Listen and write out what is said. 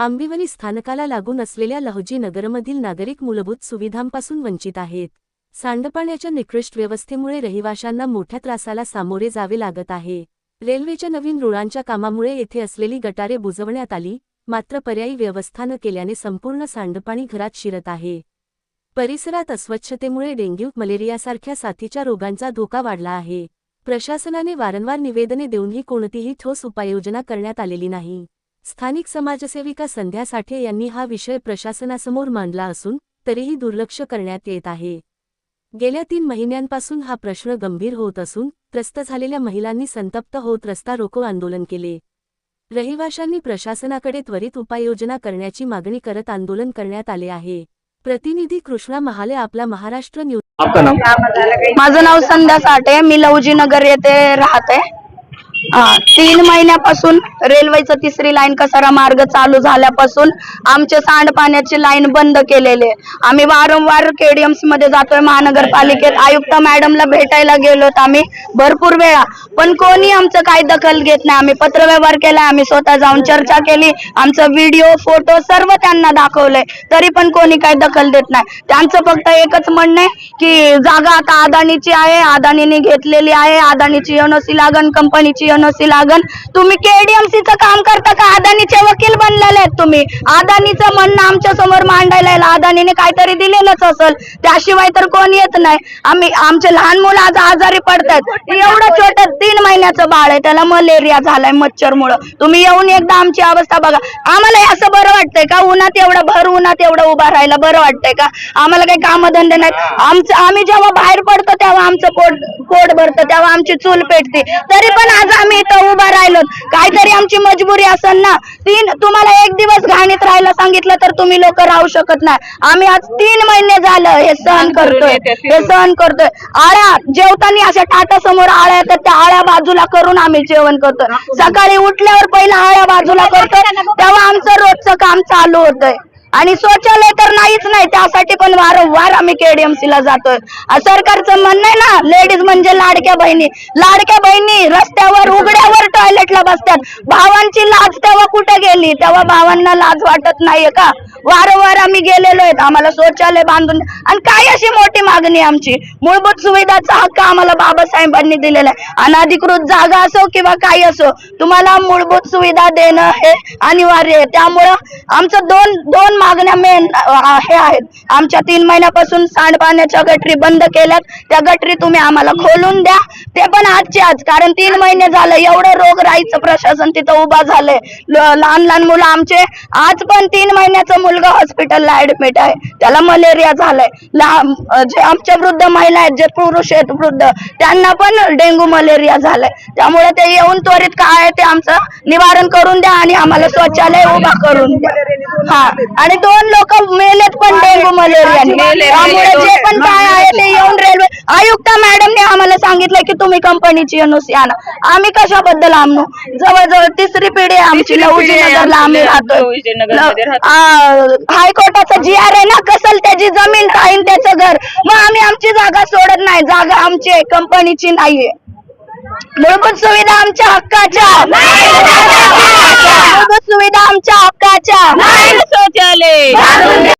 आंबिवली स्थानकाला लागून असलेल्या लहजी नगरमधील नागरिक मूलभूत सुविधांपासून वंचित आहेत. सांडपाण्याच्या निकृष्ट व्यवस्थेमुळे रहिवाशांना मोठ्या त्रासाला सामोरे जावे लागत आहे. रेल्वेच्या नवीन रुळांच्या कामामुळे येथे असलेली गटारे बुजवण्यात आली मात्र पर्यायी व्यवस्था न केल्याने संपूर्ण सांडपाणी घरात शिरत आहे. परिसरात अस्वच्छतेमुळे डेंग्यू मलेरियासारख्या साथीच्या रोगांचा धोका वाढला आहे. प्रशासनाने वारंवार निवेदने देऊनही कोणतीही ठोस उपाययोजना करण्यात आलेली नाही. स्थानिक समाजसेविका संध्या साठे यांनी हा विषय प्रशासनासमोर मांडला असून तरीही दुर्लक्ष करण्यात येत आहे. गेल्या तीन महिन्यांपासून हा प्रश्न गंभीर होत असून त्रस्त झालेल्या महिलांनी संतप्त होत रस्ता रोको आंदोलन केले. रहिवाशांनी प्रशासनाकडे त्वरित उपाययोजना करण्याची मागणी करत आंदोलन करण्यात आले आहे. प्रतिनिधी कृष्णा महाले आपला महाराष्ट्र न्यूज माझं नाव संध्या साठे मी लवजी नगर येथे राहते. तीन महिन्यापासून रेल्वेचा तिसरी लाईन कसारा मार्ग चालू झाल्यापासून आमचे सांडपाण्याची लाईन बंद केलेले आम्ही वारंवार केडीएमसी मध्ये जातोय महानगरपालिकेत आयुक्त मॅडमला भेटायला गेलोत आम्ही भरपूर वेळा. पण कोणी आमचं काय दखल घेत नाही. आम्ही पत्रव्यवहार केलाय आम्ही स्वतः जाऊन चर्चा केली आमचं व्हिडिओ फोटो सर्व त्यांना दाखवलंय. तरी पण कोणी काय दखल देत नाही. त्यांचं फक्त एकच म्हणणं आहे की जागा आता अदानीची आहे अदानीने घेतलेली आहे अदानीची एनओसी लागन कंपनीची एनओसी लागन. तुम्ही केडीएमसीचं काम करता का? अदानीचे वकील बनलेले आहेत तुम्ही. अदानीचं म्हणणं आमच्यासमोर मांडायला अदानीने काहीतरी दिलेलंच असेल. त्याशिवाय तर कोण येत नाही. आम्ही आमचे लहान मुलं आज आजारी पडतात. एवढं छोटं तीन महिन्याचं बाळ आहे. त्याला मलेरिया झालाय मच्छरमुळं. तुम्ही येऊन एकदा आमची अवस्था बघा. आम्हाला असं बरं वाटतंय का? उन्हात एवढं भर उन्हात एवढं उभा राहायला बरं वाटतंय का? आम्हाला काही कामधंदे नाहीत. आमचं आम्ही जेव्हा बाहेर पडतो तेव्हा आमचं पोट पोट भरतं तेव्हा आमची चूल पेटते. तरी पण आज आम्ही इथं उभा राहिलो. काहीतरी आमची मजबुरी असेल ना तीन तुम्हाला एक दिवस घाणीत राहायला सांगितलं तर तुम्ही लोक राहू शकत नाही. आम्ही आज तीन महिने झालं हे सहन करतोय. हे सहन करतोय. आळ्या जेवताना अशा टाटा समोर आळ्या येतात त्या आळ्या बाजूला करून आम्ही जेवण करतोय. सकाळी उठल्यावर पहिला आळ्या बाजूला करतोय तेव्हा आमचं रोजचं काम चालू होतंय. आणि शौचालय तर नाहीच नाही त्यासाठी पण वारंवार आम्ही केडीएमसी ला जातोय. सरकारचं म्हणणं आहे ना लेडीज म्हणजे लाडक्या बहिणी. लाडक्या बहिणी रस्त्यावर उघड्यावर टॉयलेटला बसतात. भावांची लाज तेव्हा कुठे गेली? तेव्हा भावांना लाज वाटत नाहीये का? वारंवार आम्ही गेलेलो आहेत आम्हाला शौचालय बांधून. आणि काय अशी मोठी मागणी आमची? मूलभूत सुविधाचा हक्क आम्हाला बाबासाहेबांनी दिलेला आहे. अनाधिकृत जागा असो किंवा काही असो तुम्हाला मूलभूत सुविधा देणं हे अनिवार्य आहे. त्यामुळं आमचं दोन दोन मागण्या मेन हे आहेत. आमच्या तीन महिन्यापासून सांडपाण्याच्या गटरी बंद केल्यात. त्या गटरी तुम्ही आम्हाला खोलून द्या. ते पण आजचे आज कारण तीन महिने झालं एवढं रोग राहायचं प्रशासन तिथं उभा झालंय. लहान लहान मुलं आमचे आज पण तीन महिन्याचा मुलगा हॉस्पिटलला ऍडमिट आहे. त्याला मलेरिया झालाय. लहान जे आमच्या वृद्ध महिला आहेत जे पुरुष आहेत वृद्ध त्यांना पण डेंग्यू मलेरिया झालाय. त्यामुळे ते येऊन त्वरित काय आहे ते आमचं निवारण करून द्या आणि आम्हाला शौचालय उभा करून द्या. हा. आणि दोन लोक मेलेत पण डेंग्यू मलेरियाने त्यामुळे जे पण काय आहे ते येऊन रेल्वे आयुक्त मॅडमने आम्हाला सांगितलं की तुम्ही कंपनीची एनओसी आणा आम्ही कशाबद्दल आणू जवळजवळ तिसरी पिढी आहे आमची. नगरला आम्ही राहतो हायकोर्टाचा जी आर आहे ना कसल त्याची जमीन राहीन त्याचं घर. मग आम्ही आमची जागा सोडत नाही. जागा आमची आहे कंपनीची नाहीये. मूलभूत सुविधा आमच्या हक्काच्या. सुविधा आमच्या हक्काच्या. शौचालय.